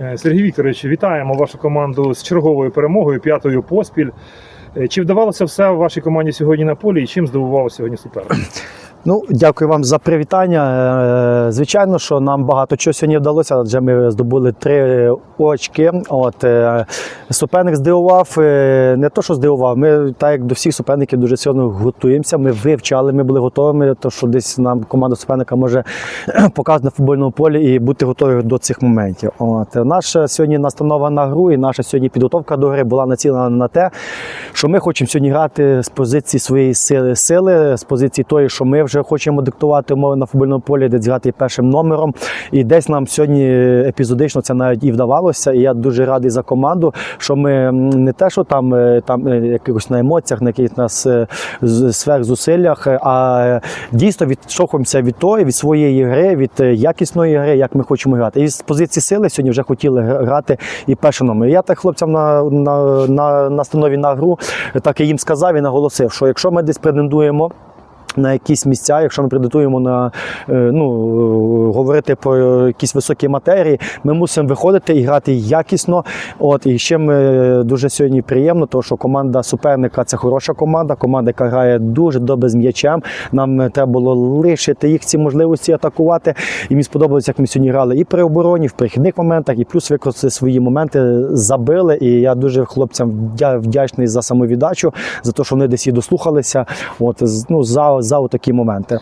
Е, Сергій Вікторович, вітаємо вашу команду з черговою перемогою, п'ятою поспіль. Е, Чи вдавалося все в вашій команді сьогодні на полі і чим здивував сьогодні суперник? Ну, дякую вам за привітання. Е, Звичайно, що нам багато чого сьогодні вдалося, адже ми здобули три очки. От е, суперник здивував, е, не то, що здивував. Ми, так як до всіх суперників, дуже сильно готуємося. Ми вивчали, ми були готовими, то що десь нам команда суперника може показати на футбольному полі і бути готові до цих моментів. От наша сьогодні настанова на гру і наша сьогодні підготовка до гри була націлена на те, що ми хочемо сьогодні грати з позиції своєї сили, сили, з позиції тої, що ми вже хочемо диктувати умови на футбольному полі, десь грати першим номером. І десь нам сьогодні епізодично це навіть і вдавалося. І я дуже радий за команду, що ми не те, що там, е, там е, якихось на емоціях, на якихось нас е, сверхзусиллях, е, а е, дійсно відштовхуємося від тої, від своєї гри, від е, якісної гри, як ми хочемо грати. І з позиції сили сьогодні вже хотіли грати і перший номер. Я так хлопцям на, на, на настанові на гру так і їм сказав і наголосив, що якщо ми десь претендуємо. На якісь місця, якщо ми претендуємо на е, ну, е, говорити про якісь високі матерії, ми мусимо виходити і грати якісно. От і ще ми дуже сьогодні приємно, тому що команда суперника це хороша команда, команда, яка грає дуже добре з м'ячем. Нам е, треба було лишити їх ці можливості атакувати. І мені сподобалося, як ми сьогодні грали і при обороні, в перехідних моментах, і плюс використали свої моменти, забили. І я дуже хлопцям вдя- вдячний за самовіддачу, за те, що вони десь і дослухалися. От ну за, за такі моменти.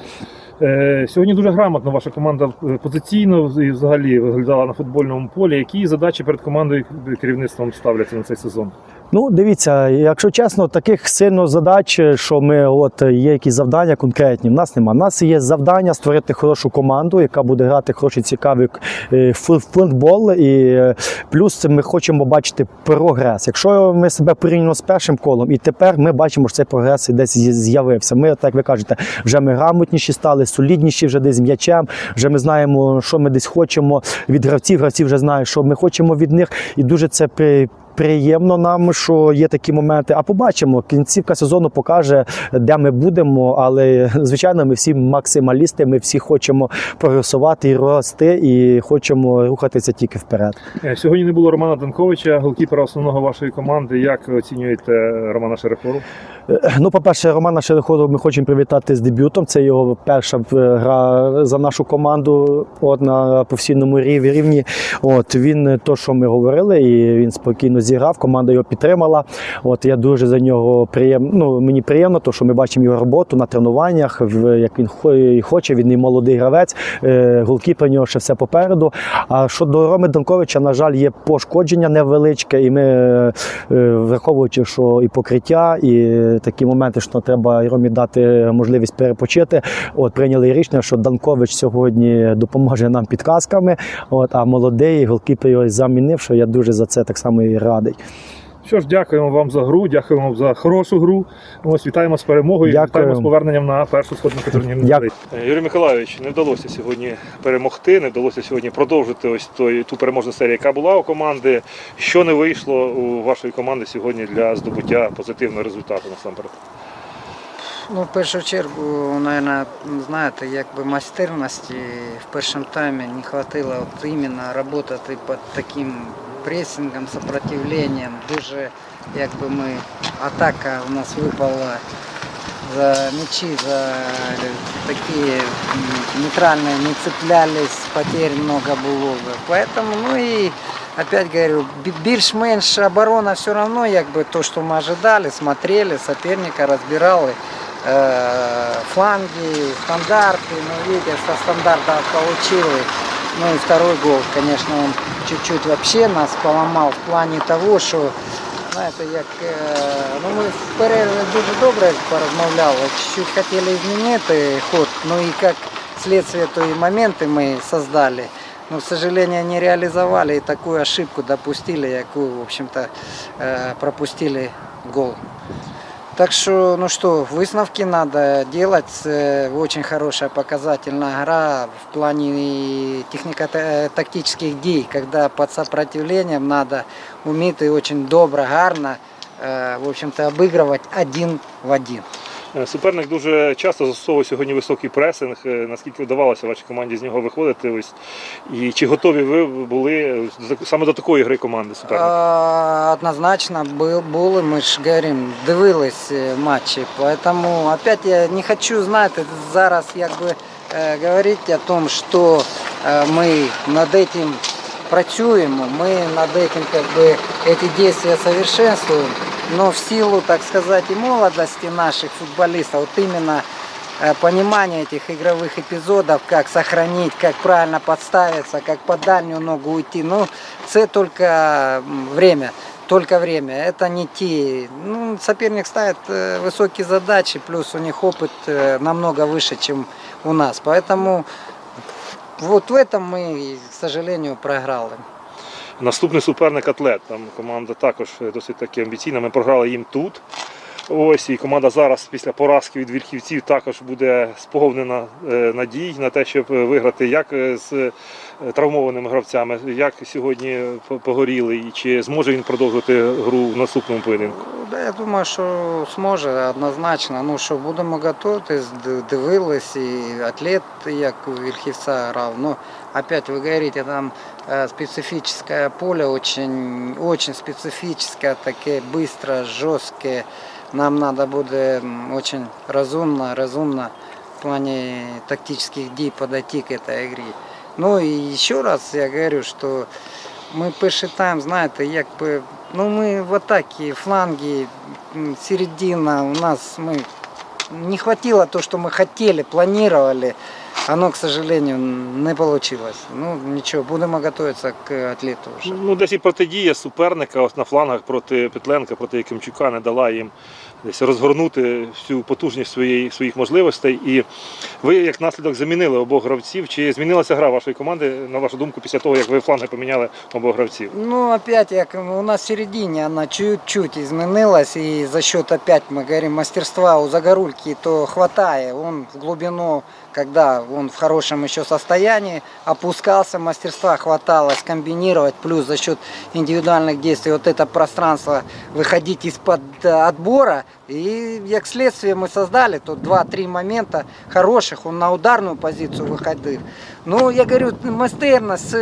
Е, Сьогодні дуже грамотно ваша команда е, позиційно і взагалі виглядала на футбольному полі. Які задачі перед командою керівництвом ставляться на цей сезон? Ну, дивіться, якщо чесно, таких сильно задач, що ми от є якісь завдання конкретні. В нас нема. У нас є завдання створити хорошу команду, яка буде грати хороший цікавий е, футбол. І е, плюс ми хочемо бачити прогрес. Якщо ми себе порівняно з першим колом, і тепер ми бачимо, що цей прогрес десь з'явився. Ми, так ви кажете, вже ми грамотніші стали, солідніші вже десь м'ячем. Вже ми знаємо, що ми десь хочемо від гравців. Гравці вже знають, що ми хочемо від них, і дуже це при. Приємно нам, що є такі моменти. А побачимо, кінцівка сезону покаже, де ми будемо. Але звичайно, ми всі максималісти. Ми всі хочемо прогресувати і рости, і хочемо рухатися тільки вперед. Е, Сьогодні не було Романа Данковича, голкіпера основного вашої команди. Як оцінюєте Романа Шерефору? Е, Ну, по-перше, Романа Шелеходу ми хочемо привітати з дебютом. Це його перша е, гра за нашу команду от, на професійному рівні. От він то, що ми говорили, і він спокійно зіграв. Команда його підтримала. От я дуже за нього приємно. Ну мені приємно, то що ми бачимо його роботу на тренуваннях, як він хоче. Він і молодий гравець. Е, Голкіпер у нього ще все попереду. А щодо Роми Данковича, на жаль, є пошкодження невеличке, і ми, е, е, враховуючи, що і покриття, і такі моменти, що треба Ромі дати можливість перепочити. От прийняли рішення, що Данкович сьогодні допоможе нам підказками. От а молодий голкіпер його замінив. Що я дуже за це так само і радий. Що ж, дякуємо вам за гру, дякуємо вам за хорошу гру. Ось вітаємо з перемогою. Дякую. Вітаємо з поверненням на першу сходну турнірну Дякую. Юрій Миколайович, не вдалося сьогодні перемогти, не вдалося сьогодні продовжити ось той ту переможну серію, яка була у команди. Що не вийшло у вашої команди сьогодні для здобуття позитивного результату насамперед? Ну, в першу чергу, наверное, знаєте, якби майстерності в першому таймі не хватило от іменно працювати під таким пресингом, сопротивленням. Дуже якби ми атака у нас випала за мячи, за такі м, нейтральные, не цеплялись, потерь много было. Поэтому, ну и опять говорю, бі- більш-менш оборона все равно, як бы то, что мы ожидали, смотрели, соперника разбирали. Э, фланги, стандарты, ну видите, со стандарта получили. Ну и второй гол, конечно, он чуть-чуть вообще нас поломал в плане того, що знаєте, як е, ну ми в перерві дуже добре порозмовляли, чуть-чуть хотіли змінити ход, ну и как следствие той моменты мы создали. Но, к сожалению, не реализовали и такую ошибку допустили, яку, в общем-то, э, пропустили гол. Так что, ну что, высновки надо делать. Э, Очень хорошая показательная игра в плане технико-тактических дей, когда под сопротивлением надо уметь и очень добро, гарно, э, в общем-то, обыгрывать один в один. Е, Суперник дуже часто застосовує сьогодні високий пресинг. Е, Наскільки вдавалося вашій команді з нього виходити? Ось і чи готові ви були з- саме до такої гри команди суперника? А, Однозначно был, були, ми ж говорим, дивились е, матчі. Поэтому опять я не хочу, знаєте, зараз якби е, говорити о том, що е, ми над этим працюємо, ми над этим как бы эти действия совершенствуем. Но в силу, так сказать, и молодости наших футболистов, вот именно э, понимание этих игровых эпизодов, как сохранить, как правильно подставиться, как по дальнюю ногу уйти. Ну, це только время. Только время. Это не те. Ну, соперник ставит э, высокие задачи, плюс у них опыт э, намного выше, чем у нас. Поэтому вот в этом мы, к сожалению, проиграли. Наступний суперник атлет. Там команда також досить таки амбіційна. Ми програли їм тут. Ось і команда зараз після поразки від вільхівців також буде сповнена е, надій на те, щоб е, виграти як е, з е, травмованими гравцями, як сьогодні по- погоріли, і чи зможе він продовжувати гру в наступному поєдинку. Да, я думаю, що зможе однозначно. Ну що будемо готувати, д- дивились, і атлет, як у Вільхівця грав. Ну, опять вы говорите, там э, специфическое поле, очень, очень специфическое, таке быстро, жесткое. Нам надо буде м, очень разумно, разумно в плане тактических дій подойти к этой игре. Ну и еще раз я говорю, что ми перший тайм, знаєте, якби ну ми в атаці, фланги, м, середина, у нас ми не хватило то, что мы хотели, планировали. Оно, к сожалению, не получилось. Ну нічого, будемо готуватися к атлету вже. Ну, десь і протидія суперника ось на флангах проти Петленка, проти Якимчука не дала їм десь розгорнути всю потужність своєї, своїх можливостей. І ви, як наслідок, замінили обох гравців. Чи змінилася гра вашої команди, на вашу думку, після того, як ви фланги поміняли обох гравців? Ну, опять, як у нас в середине она чуть-чуть изменилась, и за счет, опять мы говорим, мастерства у Загорульки, то хватает. Он в глубину, когда он в хорошем еще состоянии, опускался, мастерства хватало скомбинировать, плюс за счет индивидуальных действий вот это пространство выходить из-под э, отбора. и, как следствие, мы создали тут 2-3 момента хороших, он на ударную позицию выходил. Ну, я говорю, мастерность,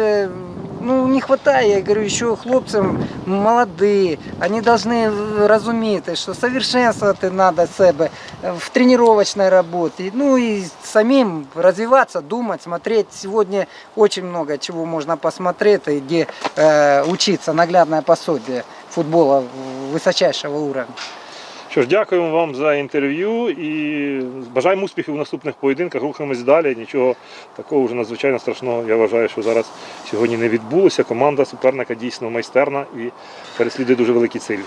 ну, не хватает, я говорю, еще хлопцам молодые, они должны разуметь, что совершенствовать надо себе в тренировочной работе, ну и самим развиваться, думать, смотреть. Сегодня очень много чего можно посмотреть, и где э, учиться, наглядное пособие футбола высочайшего уровня. Що ж, дякуємо вам за інтерв'ю і бажаємо успіхів у наступних поєдинках. Рухаємось далі. Нічого такого вже надзвичайно страшного. Я вважаю, що зараз сьогодні не відбулося. Команда суперника дійсно майстерна і переслідує дуже великі цілі.